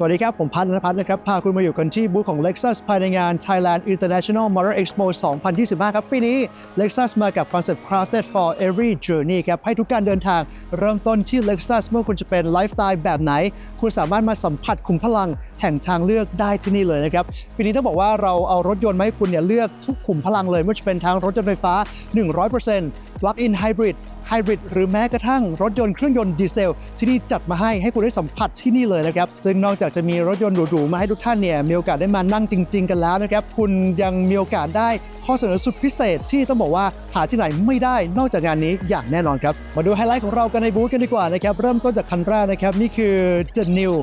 สวัสดีครับ ผมพัฒนพัฒน์นะครับ พาคุณมาอยู่กันที่บูธของ Lexus ภายในงาน Thailand International Motor Expo 2025 ครับ ปีนี้ Lexus มากับคอนเซ็ปต์ Crafted for Every Journey ครับ ให้ทุกการเดินทางเริ่มต้นที่ Lexus เมื่อคุณจะเป็นไลฟ์สไตล์แบบไหน คุณสามารถมาสัมผัสขุมพลังแห่งทางเลือกได้ที่นี่เลยนะครับ ปีนี้ต้องบอกว่าเราเอารถยนต์มาให้คุณเนี่ยเลือกทุกขุมพลังเลยไม่ว่าจะเป็นทางรถยนต์ไฟฟ้า 100% Plug-in Hybrid ไฮบริดหรือแม้กระทั่งรถยนต์เครื่องยนต์ดีเซล ที่นี่จัดมาให้ให้คุณได้สัมผัสที่นี่เลยนะครับ ซึ่งนอกจากจะมีรถยนต์หรูๆมาให้ทุกท่านเนี่ยมีโอกาสได้มานั่งจริง ๆ กันแล้วนะครับ คุณยังมีโอกาสได้ข้อเสนอสุดพิเศษที่ต้องบอกว่าหาที่ไหนไม่ได้นอกจากงานนี้อย่างแน่นอนครับมาดูไฮไลท์ของเรากันในบูธกันดีกว่านะครับเริ่มต้นจากคันแรกนะครับนี่คือ The New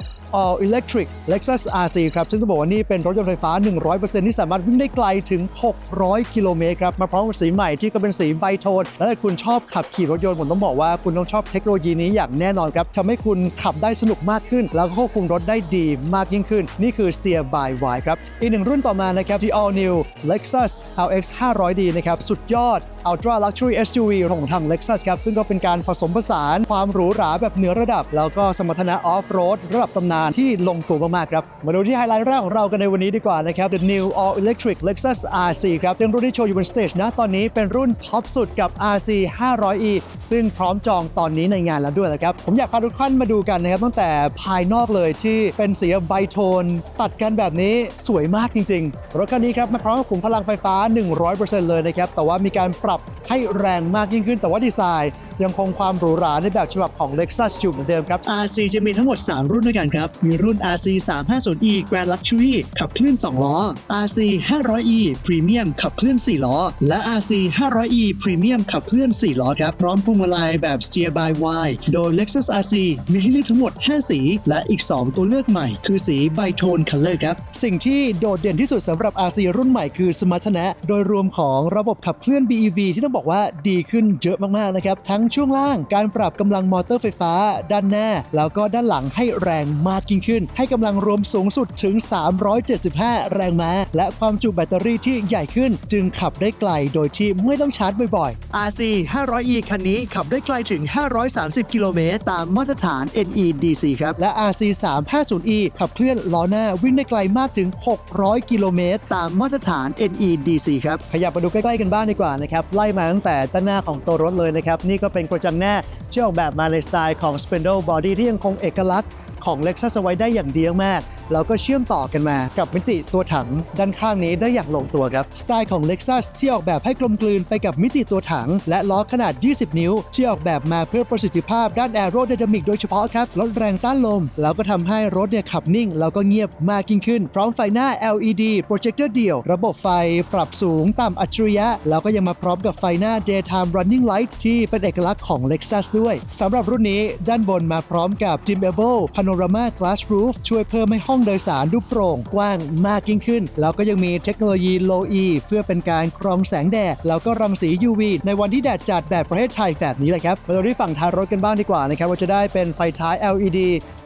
All Electric Lexus RC ครับ ซึ่งต้องบอกว่านี่เป็นรถยนต์ไฟฟ้า 100%ที่สามารถวิ่งได้ไกลถึง 600 กิโลเมตรครับ มาพร้อมกับสีใหม่ที่ก็เป็นสีไบโทน และถ้าคุณชอบขับขี่รถยนต์ผมต้องบอกว่าคุณต้องชอบเทคโนโลยีนี้อย่างแน่นอนครับทำให้คุณขับได้สนุกมากขึ้น แล้วก็ควบคุมรถได้ดีมากยิ่งขึ้น นี่คือ Steer by Y ครับ อีกหนึ่งรุ่นต่อมานะครับที่ All New Lexus LX 500D นะครับสุดยอด Ultra Luxury SUV ของทาง Lexus ครับซึ่งก็เป็นการผสมผสานความหรูหราแบบเหนือระดับ แล้วก็สมรรถนะออฟโรดระดับตำนานที่ลงตัวมากๆครับ มาดูที่ไฮไลท์แรกของเรากันในวันนี้ดีกว่านะครับ The New All Electric Lexus RC ครับ ซึ่งรุ่นที่โชว์อยู่บนสเตจนะตอนนี้เป็นรุ่นท็อปสุดกับ RC 500e ซึ่งพร้อมจองตอนนี้ในงานแล้วด้วยนะครับ ผมอยากพาทุกท่านมาดูกันนะครับ ตั้งแต่ภายนอกเลยที่เป็นสีไบโทน ตัดกันแบบนี้สวยมากจริงๆรถคันนี้ครับมาพร้อมกับขุมพลังไฟฟ้า 100%เลยนะครับแต่ว่ามีการปรับให้แรงมากยิ่งขึ้น แต่ว่าดีไซน์ยังคงความหรูหราในแบบฉบับของ Lexus อยู่เหมือนเดิมครับ RC จะมีทั้งหมด 3 รุ่นด้วยกันครับ มีรุ่น RC 350e Grand Luxury ขับเคลื่อน 2 ล้อ RC 500e Premium ขับเคลื่อน 4 ล้อ และ RC 500e Premium ขับเคลื่อน 4 ล้อครับ พร้อมพวงมาลัยแบบ Steer by Y โดย Lexus RC มีให้เลือกทั้งหมด 5 สี และอีก 2 ตัวเลือกใหม่ คือสี Bi-tone Color ครับ สิ่งที่โดดเด่นที่สุดสำหรับ RC รุ่นใหม่คือสมรรถนะ โดยรวมของระบบขับเคลื่อน BEV ที่ต้องบอกว่าดีขึ้นเยอะมากๆนะครับทั้งช่วงล่าง การปรับกำลังมอเตอร์ไฟฟ้า ด้านหน้า แล้วก็ด้านหลังให้แรงมากยิ่งขึ้น ให้กำลังรวมสูงสุดถึง 375 แรงม้า และความจุแบตเตอรี่ที่ใหญ่ขึ้น จึงขับได้ไกลโดยที่ไม่ต้องชาร์จบ่อยๆ RC 500e คันนี้ขับได้ไกลถึง 530 กิโลเมตรตามมาตรฐาน NEDC ครับ และ RC 350e ขับเคลื่อนล้อหน้าวิ่งได้ไกลมากถึง 600 กิโลเมตรตามมาตรฐาน NEDC ครับ ขยับมาดูใกล้ๆกันบ้างดีกว่านะครับ ไล่มาตั้งแต่ด้านหน้าของตัวรถเลยนะครับ นี่ก็เป็นกระจังแน่ที่ออกแบบมาในสไตล์ของ Spindle Body ที่ยังคงเอกลักษณ์ของ Lexus เอาไว้ได้อย่างดีมาก แล้วก็เชื่อมต่อกันมากับมิติตัวถังด้านข้างนี้ได้อย่างลงตัวครับสไตล์ของ Lexus ที่ออกแบบให้กลมกลืนไปกับมิติตัวถัง และล้อขนาด 20 นิ้วที่ออกแบบมาเพื่อประสิทธิภาพด้านแอโร d y นามิกโดยเฉพาะครับลดแรงต้านลม แล้วก็ทำให้รถเนี่ยขับนิ่ง แล้วก็เงียบมากยิ่งขึ้น พร้อมไฟหน้า LED โปรเจคเตอร์เดี่ยว ระบบไฟปรับสูงต่ำอัจฉริยะ แล้วก็ยังมาพร้อมกับไฟหน้า daytime running light ที่เป็นเอกลักษณ์ของ Lexus ด้วยสำหรับรุ่นนี้ด้านบนมาพร้อมกับ dimmable panorama glass roof ช่วยเพิ่มให้ห้องโดยสารดูโปร่งกว้างมากยิ่งขึ้น แล้วก็ยังมีเทคโนโลยี Low E เพื่อเป็นการกรองแสงแดด แล้วก็รังสี UV ในวันที่แดดจัดแบบประเทศไทยแบบนี้เลยครับมาดูที่ฝั่งท้ายรถกันบ้างดีกว่านะครับว่าจะได้เป็นไฟท้าย LED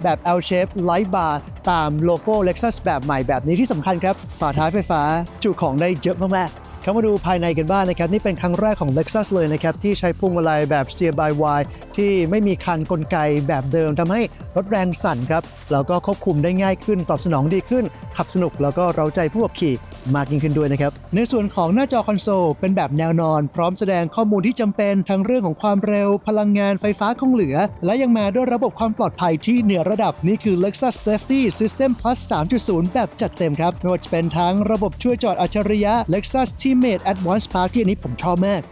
แบบ L shape light bar ตามโลโก้ Lexus แบบใหม่แบบนี้ที่สำคัญครับ ฝาท้ายไฟฟ้าจุของได้เยอะมากๆ เข้ามาดูภายในกันบ้างนะครับ นี่เป็นครั้งแรกของ Lexus เลยนะครับ ที่ใช้พวงมาลัยแบบ Steer by Y ที่ไม่มีคันกลไกแบบเดิมทำให้รถแรงสั่นครับ แล้วก็ควบคุมได้ง่ายขึ้นตอบสนองดีขึ้น ขับสนุกแล้วก็เราใจผู้ขับขี่ มากยิ่งขึ้นด้วยนะครับ ในส่วนของหน้าจอคอนโซลเป็นแบบแนวนอน พร้อมแสดงข้อมูลที่จำเป็นทั้งเรื่องของความเร็ว พลังงานไฟฟ้าคงเหลือ และยังมาด้วยระบบความปลอดภัยที่เหนือระดับนี่คือ Lexus Safety System Plus 3.0 แบบจัดเต็มครับไม่ว่าจะเป็นทั้งระบบช่วยจอดอัจฉริยะ Lexus Teammate Advanced Park ที่อันนี้ผมชอบมาก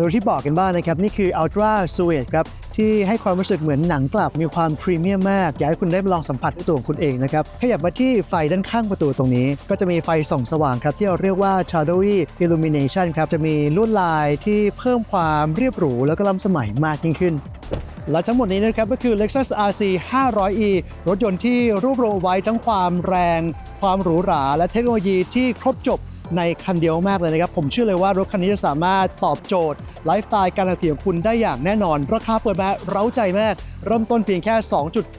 โดยที่บอกกันบ้างนะครับ นี่คือ Ultra Suede ครับ ที่ให้ความรู้สึกเหมือนหนังกลับมีความพรีเมียมมาก อยากให้คุณได้มาลองสัมผัสด้วยตัวของคุณเองนะครับ ขยับมาที่ไฟด้านข้างประตูตรงนี้ ก็จะมีไฟส่องสว่างครับ ที่เราเรียกว่า shadowy illumination ครับ จะมีลวดลายที่เพิ่มความเรียบหรู แล้วก็ล้ำสมัยมากยิ่งขึ้นและทั้งหมดนี้นะครับก็คือ Lexus RC 500e รถยนต์ที่รวบรวมไว้ทั้งความแรง ความหรูหรา และเทคโนโลยีที่ครบจบ ในคันเดียวมากเลยนะครับ ผมเชื่อเลยว่ารถคันนี้จะสามารถตอบโจทย์ไลฟ์สไตล์การขับขี่ของคุณได้อย่างแน่นอน ราคาเปิดมาเร้าใจมาก เริ่มต้นเพียงแค่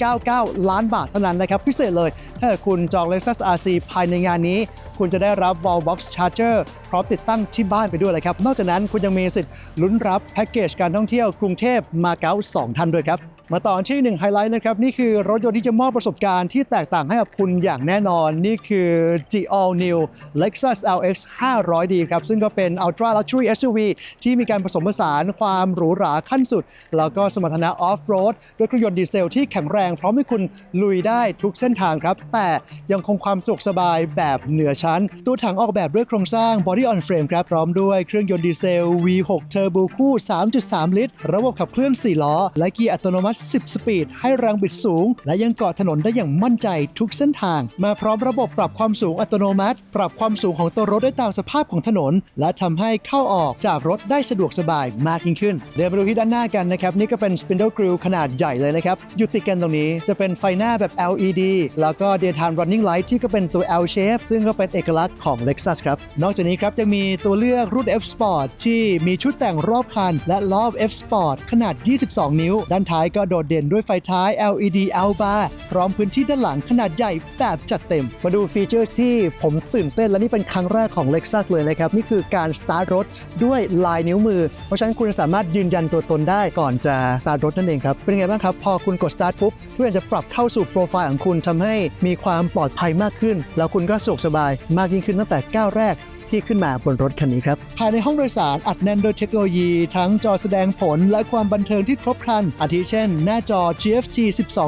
2.99 ล้านบาทเท่านั้นนะครับ พิเศษเลย ถ้าคุณจอง Lexus RC ภายในงานนี้ คุณจะได้รับ Wallbox Charger พร้อมติดตั้งที่บ้านไปด้วยเลยครับ นอกจากนั้นคุณยังมีสิทธิ์ลุ้นรับแพ็กเกจการท่องเที่ยวกรุงเทพมาเก๊า2ท่านด้วยครับ มาต่อที่หนึ่งไฮไลท์นะครับ นี่คือรถยนต์ที่จะมอบประสบการณ์ที่แตกต่างให้กับคุณอย่างแน่นอน นี่คือ G All New Lexus LX 500D ครับ ซึ่งก็เป็น Ultra Luxury SUV ที่มีการผสมผสานความหรูหราขั้นสุด แล้วก็สมรรถนะออฟโรดด้วยเครื่องยนต์ดีเซลที่แข็งแรง พร้อมให้คุณลุยได้ทุกเส้นทางครับ แต่ยังคงความสะดวกสบายแบบเหนือชั้น ตัวถังออกแบบด้วยโครงสร้าง Body on Frame ครับพร้อมด้วยเครื่องยนต์ดีเซล V6 Turbo คู่ 3.3 ลิตร ระบบขับเคลื่อน 4 ล้อ และเกียร์อัตโนมัติ10 สปีด ให้แรงบิดสูง และยังเกาะถนนได้อย่างมั่นใจทุกเส้นทาง มาพร้อมระบบปรับความสูงอัตโนมัติ ปรับความสูงของตัวรถได้ตามสภาพของถนน และทำให้เข้าออกจากรถได้สะดวกสบายมากยิ่งขึ้น เดินไปดูที่ด้านหน้ากันนะครับ นี่ก็เป็น Spindle Grill ขนาดใหญ่เลยนะครับอยู่ติดกันตรงนี้จะเป็นไฟหน้าแบบ LED แล้วก็ Daytime Running Light ที่ก็เป็นตัว L shape ซึ่งก็เป็นเอกลักษณ์ของ Lexus ครับนอกจากนี้ครับยังมีตัวเลือกรุ่น F Sport ที่มีชุดแต่งรอบคัน และรอบ F Sport ขนาด 22 นิ้ว ด้านท้ายก็โดดเด่นด้วยไฟท้าย LED L bar พร้อมพื้นที่ด้านหลังขนาดใหญ่แบบจัดเต็ม มาดูฟีเจอร์ที่ผมตื่นเต้นและนี่เป็นครั้งแรกของ Lexus เลยนะครับ นี่คือการสตาร์ทรถด้วยลายนิ้วมือ เพราะฉะนั้นคุณสามารถยืนยันตัวตนได้ก่อนจะสตาร์ทรถนั่นเองครับ เป็นไงบ้างครับ พอคุณกดสตาร์ทปุ๊บทุกอย่างจะปรับเข้าสู่โปรไฟล์ของคุณทำให้มีความปลอดภัยมากขึ้น แล้วคุณก็สะดวกสบายมากยิ่งขึ้นตั้งแต่ก้าวแรก ที่ขึ้นมาบนรถคันนี้ครับ ภายในห้องโดยสารอัดแน่นด้วยเทคโนโลยี ทั้งจอแสดงผลและความบันเทิงที่ครบครัน อาทิเช่น หน้าจอ GFT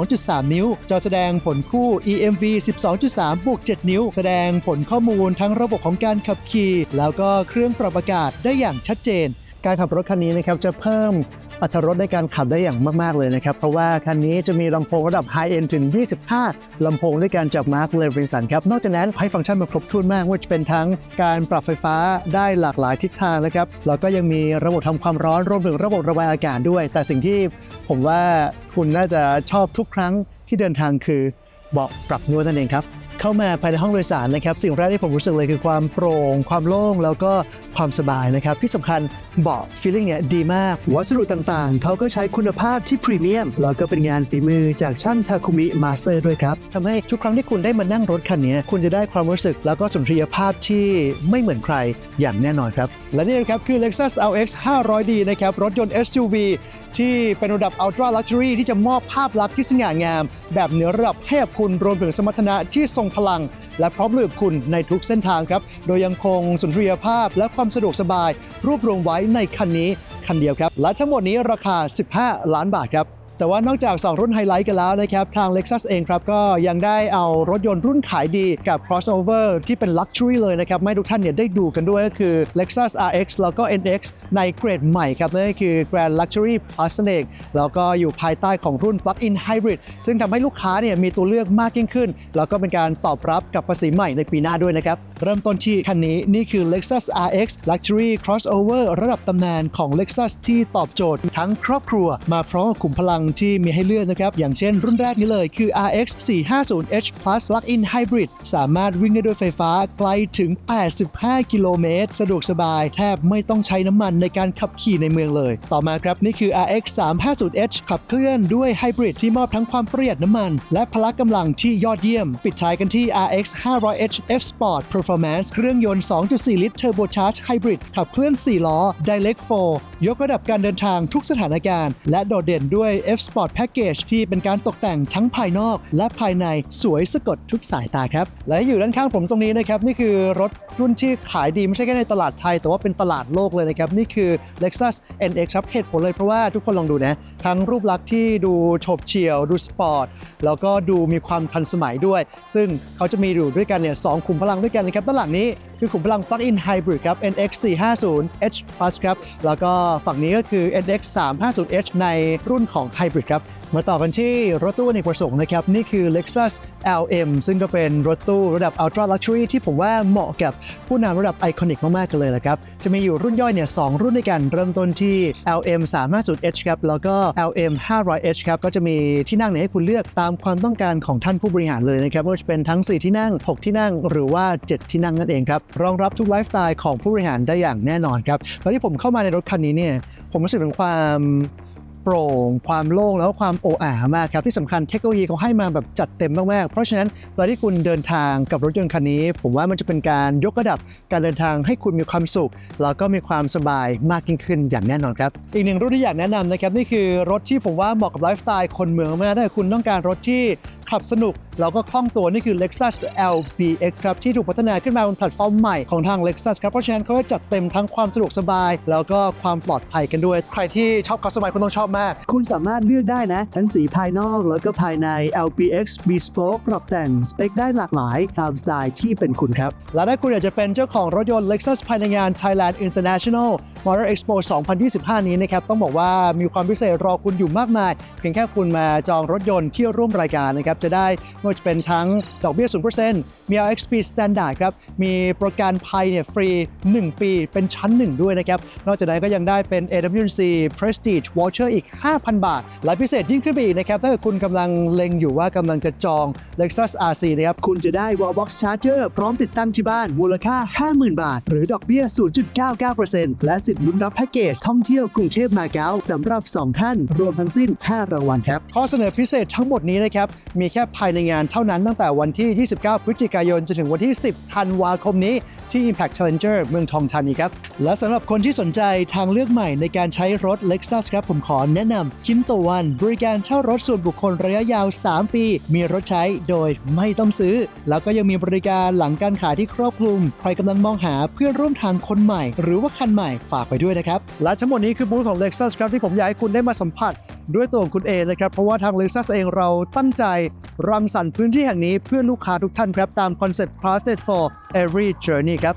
12.3 นิ้ว จอแสดงผลคู่ EMV 12.3บวก7นิ้ว แสดงผลข้อมูลทั้งระบบของการขับขี่ แล้วก็เครื่องปรับอากาศได้อย่างชัดเจน การขับรถคันนี้นะครับจะเพิ่ม อัตรถรสในการขับได้อย่างมาก ๆ เลยนะครับ เพราะว่าคันนี้จะมีลำโพงระดับไฮเอ็นถึง 25 ลำโพงด้วยการจากมาร์คเลวินสันครับ นอกจากนั้นให้ฟังก์ชันมาครบถ้วนมากว่าจะเป็นทั้งการปรับไฟฟ้าได้หลากหลายทิศทางนะครับแล้วก็ยังมีระบบทำความร้อนรวมถึงระบบระบายอากาศด้วย แต่สิ่งที่ผมว่าคุณน่าจะชอบทุกครั้งที่เดินทางคือเบาะปรับนวดนั่นเองครับเข้ามาภายในห้องโดยสารนะครับ สิ่งแรกที่ผมรู้สึกเลยคือความโปร่ง ความโล่งแล้วก็ความสบายนะครับ ที่สำคัญเบาะฟีลลิ่งเนี่ยดีมาก วัสดุต่างๆ เขาก็ใช้คุณภาพที่พรีเมียม แล้วก็เป็นงานฝีมือจากช่างทาคุมิมาสเตอร์ด้วยครับทำให้ทุกครั้งที่คุณได้มานั่งรถคันนี้ คุณจะได้ความรู้สึกแล้วก็สุนทรียภาพที่ไม่เหมือนใครอย่างแน่นอนครับ และนี่นะครับคือ Lexus LX 500D นะครับ รถยนต์ SUV ที่เป็นระดับ Ultra Luxury ที่จะมอบภาพลักษณ์ที่สง่างาม แบบเหนือระดับให้กับคุณรวมถึงสมรรถนะที่ทรงพลังและพร้อมเลือกคุณในทุกเส้นทางครับ โดยยังคงสุนทรียภาพและความสะดวกสบาย รวบรวมไว้ในคันนี้คันเดียวครับ และทั้งหมดนี้ราคา 15 ล้านบาทครับ แต่ว่านอกจาก 2 รุ่นไฮไลท์กันแล้วนะครับ ทาง Lexus เองครับ ก็ยังได้เอารถยนต์รุ่นขายดีกับ crossover ที่เป็น Luxury เลยนะครับ ไม่ทุกท่านเนี่ยได้ดูกันด้วยก็คือ Lexus RX แล้วก็ NX ในเกรดใหม่ครับ นั่นก็คือ Grand Luxury Plus นั่นเองแล้วก็อยู่ภายใต้ของรุ่น Plug-in Hybrid ซึ่งทำให้ลูกค้าเนี่ยมีตัวเลือกมากยิ่งขึ้น แล้วก็เป็นการตอบรับกับภาษีใหม่ในปีหน้าด้วยนะครับเริ่มต้นที่คันนี้นี่คือ Lexus RX Luxury Crossover ระดับตำนานของ Lexus ที่ตอบโจทย์ทั้งครอบครัวมาพร้อมกับขุมพลังที่มีให้เลือกนะครับ อย่างเช่นรุ่นแรกนี้เลยคือ RX 450H Plus Plug-in Hybrid สามารถวิ่งได้ด้วยไฟฟ้าไกลถึง 85 กิโลเมตร สะดวกสบายแทบไม่ต้องใช้น้ำมันในการขับขี่ในเมืองเลย ต่อมาครับ นี่คือ RX 350H ขับเคลื่อนด้วยไฮบริดที่มอบทั้งความประหยัดน้ำมัน และพละกำลังที่ยอดเยี่ยม ปิดท้ายกันที่ RX 500H F Sport Performance เครื่องยนต์ 2.4 ลิตร Turbocharged Hybrid ขับเคลื่อน 4 ล้อ Direct 4ยกระดับการเดินทางทุกสถานการณ์ และโดดเด่นด้วย F Sport Package ที่เป็นการตกแต่งทั้งภายนอก และภายในสวยสะกดทุกสายตาครับ และอยู่ด้านข้างผมตรงนี้นะครับ นี่คือรถรุ่นที่ขายดีไม่ใช่แค่ในตลาดไทย แต่ว่าเป็นตลาดโลกเลยนะครับ นี่คือ Lexus NX ครับเหตุผลเลยเพราะว่าทุกคนลองดูนะ ทั้งรูปลักษณ์ที่ดูโฉบเฉี่ยว ดูสปอร์ต แล้วก็ดูมีความทันสมัยด้วย ซึ่งเขาจะมีอยู่ด้วยกันเนี่ยสองขุมพลังด้วยกันนะครับ ด้านหลังนี้คือขุมพลัง Plug-in Hybrid ครับ NX 450H Plus ครับ แล้วก็ฝั่งนี้ก็คือ NX 350H ในรุ่นของ Hybrid ครับ มาต่อกันที่รถตู้อเนประสงค์นะครับ นี่คือ Lexus LM ซึ่งก็เป็นรถตู้ระดับ Ultra Luxury ที่ผมว่าเหมาะกับผู้นำระดับไอคอนิกมาก ๆ กันเลยนะครับ จะมีอยู่รุ่นย่อยเนี่ยสองรุ่นด้วยกัน เริ่มต้นที่ LM 350H ครับ แล้วก็ LM 500H ครับ ก็จะมีที่นั่งเนี่ยให้คุณเลือกตามความต้องการของท่านผู้บริหารเลยนะครับว่าจะเป็นทั้ง 4 ที่นั่ง 6 ที่นั่ง หรือว่า 7 ที่นั่งนั่นเองครับ รองรับทุกไลฟ์สไตล์ของผู้บริหารได้อย่างแน่นอนครับตอนที่ผมเข้ามาในรถคันนี้เนี่ย ผมรู้สึกถึงความ โปร่ง ความโล่งแล้วก็ความโออามากครับที่สำคัญเทคโนโลยีเขาให้มาแบบจัดเต็มมากๆ เพราะฉะนั้นเวลาที่คุณเดินทางกับรถยนต์คันนี้ ผมว่ามันจะเป็นการยกระดับการเดินทางให้คุณมีความสุข แล้วก็มีความสบายมากยิ่งขึ้นอย่างแน่นอนครับ อีกหนึ่งรุ่นที่อยากแนะนำนะครับนี่คือรถที่ผมว่าเหมาะกับไลฟ์สไตล์คนเมืองมากถ้าคุณต้องการรถที่ขับสนุกแล้วก็คล่องตัวนี่คือ Lexus LBX ครับที่ถูกพัฒนาขึ้นมาบนแพลตฟอร์มใหม่ของทาง Lexus ครับเพราะฉะนั้นเขาก็จัดเต็มทั้งความสะดวกสบาย แล้วก็ความปลอดภัยกันด้วย ใครที่ชอบขับสบายคุณต้องชอบมาก คุณสามารถเลือกได้นะ ทั้งสีภายนอกแล้วก็ภายใน LPX Bespoke ปรับแต่งสเปคได้หลากหลายตามสไตล์ที่เป็นคุณครับ และถ้าคุณอยากจะเป็นเจ้าของรถยนต์ Lexus ภายในงาน Thailand International Motor Expo 2025 นี้นะครับต้องบอกว่ามีความพิเศษรอคุณอยู่มากมาย เพียงแค่คุณมาจองรถยนต์ที่ร่วมรายการนะครับจะได้ไม่ว่าจะเป็นทั้งดอกเบี้ย 0%มี LXP Standard ครับมีประกันภัยเนี่ยฟรี 1 ปีเป็นชั้น 1 ด้วยนะครับนอกจากนั้นก็ยังได้เป็น AWC Prestige Voucher อีก 5,000 บาท และพิเศษยิ่งขึ้นไปอีกนะครับถ้าเกิดคุณกำลังเล็งอยู่ว่ากำลังจะจอง Lexus RC นะครับคุณจะได้ Wallbox Charger พร้อมติดตั้งที่บ้านมูลค่า 50,000 บาท หรือดอกเบี้ย 0.99%และสิทธิ์ลุ้นรับแพ็กเกจท่องเที่ยวกรุงเทพมาเก๊าสำหรับ 2 ท่าน รวมทั้งสิ้น 5 รางวัลครับ ข้อเสนอพิเศษทั้งหมดนี้นะครับ มีแค่ภายในงานเท่านั้นตั้งแต่วันที่ 29 พฤศจิกายน จนถึงวันที่ 10 ธันวาคมนี้ที่ Impact Challenger เมืองทองธานีครับ และสำหรับคนที่สนใจทางเลือกใหม่ในการใช้รถ Lexus ครับผมขอแนะนำคิมโตวันบริการเช่ารถส่วนบุคคลระยะยาว 3 ปี มีรถใช้โดยไม่ต้องซื้อ แล้วก็ยังมีบริการหลังการขายที่ครอบคลุม ใครกำลังมองหาเพื่อนร่วมทางคนใหม่ หรือว่าคันใหม่ฝากไปด้วยนะครับ และทั้งหมดนี้คือบูธของ Lexus ครับที่ผมอยากให้คุณได้มาสัมผัสด้วยตัวของคุณเองนะครับ เพราะว่าทาง Lexus เองเราตั้งใจรังสรรค์พื้นที่แห่งนี้เพื่อลูกค้าทุกท่านครับตามคอนเซ็ปต์ Crafted for Every Journey ครับ